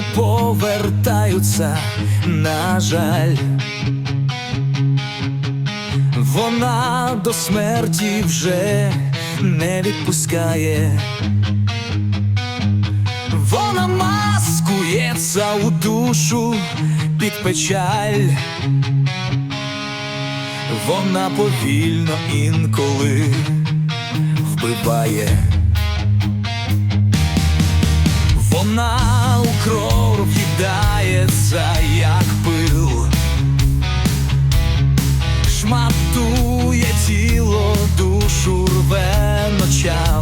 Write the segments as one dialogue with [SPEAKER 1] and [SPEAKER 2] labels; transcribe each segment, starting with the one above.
[SPEAKER 1] не повертаються, на жаль. Вона до смерті вже не відпускає. Вона маскується у душу під печаль. Вона повільно інколи вбиває. Вона у кров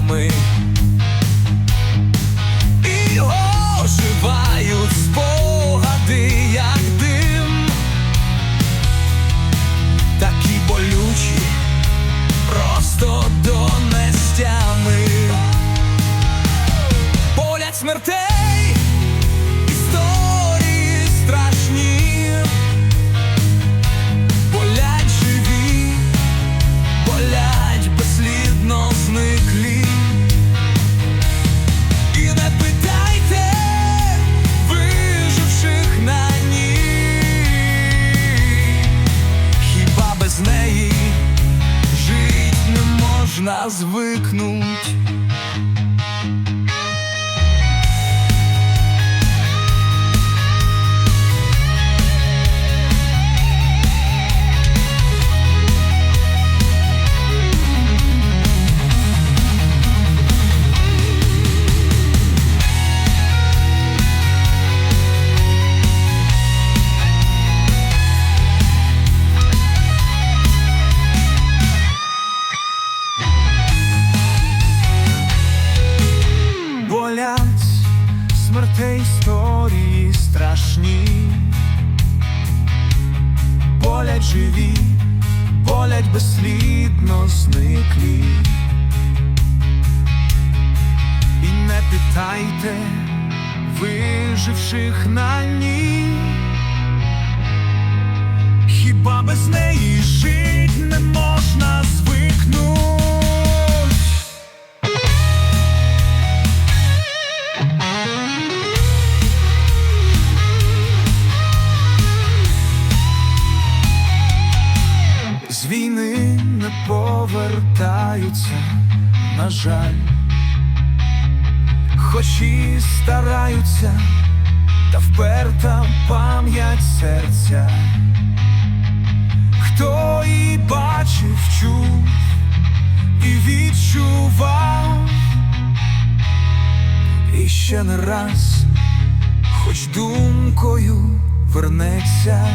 [SPEAKER 1] ночами. Можна звикнуть. Болять смертей історії страшні, болять живі, болять безслідно зниклі. І не питайте виживших на ній, хіба без неї жить не можна звикнуть. Повертаються, на жаль, хоч і стараються, та вперта пам'ять серця. Хто і бачив, чув і відчував, і ще не раз, хоч думкою вернеться.